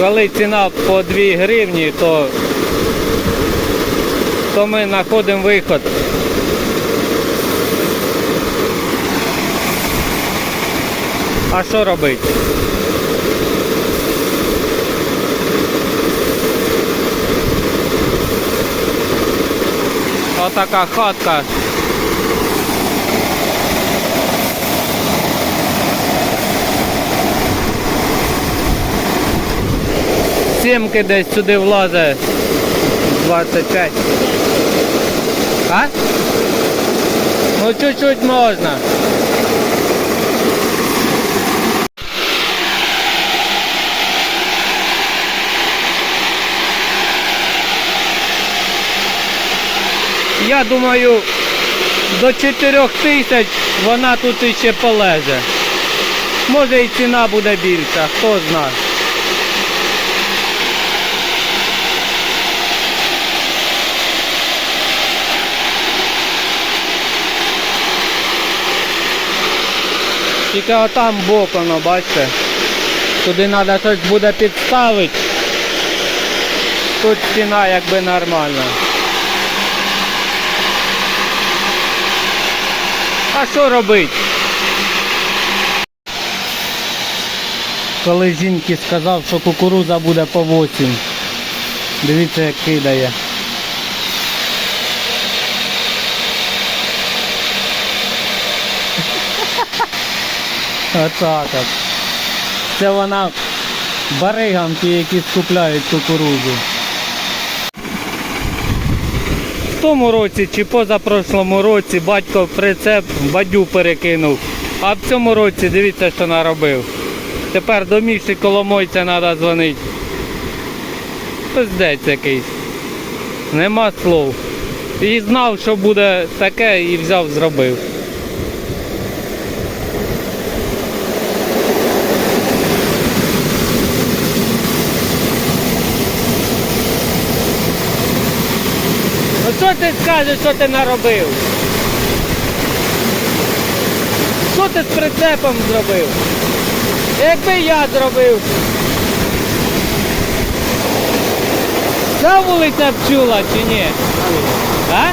коли ціна по 2 гривні, то, то ми знаходимо виход. А що робити? Отака хатка. Сімки десь сюди влазить 25. А? Ну чуть-чуть можна. Я думаю, до 4 тисяч вона тут іще полезе. Може і ціна буде більша, хто знає. Тільки отам боком, ну, бачите. Туди треба щось буде підставити. Тут ціна якби нормальна. А що робити? Коли жінки сказав, що кукурудза буде по 8. Дивіться, як кидає. Отак от. Це вона баригам ті, які скупляють кукурудзу. В тому році чи позапрошлому році батько прицеп бадю перекинув. А в цьому році дивіться, що наробив. Тепер до Міші Коломойця треба дзвонити. Пиздець якийсь. Нема слов. І знав, що буде таке, і взяв, зробив. Ну що ти скажеш, що ти наробив? Що ти з прицепом зробив? Якби я зробив. Ця вулиця б чи ні? А?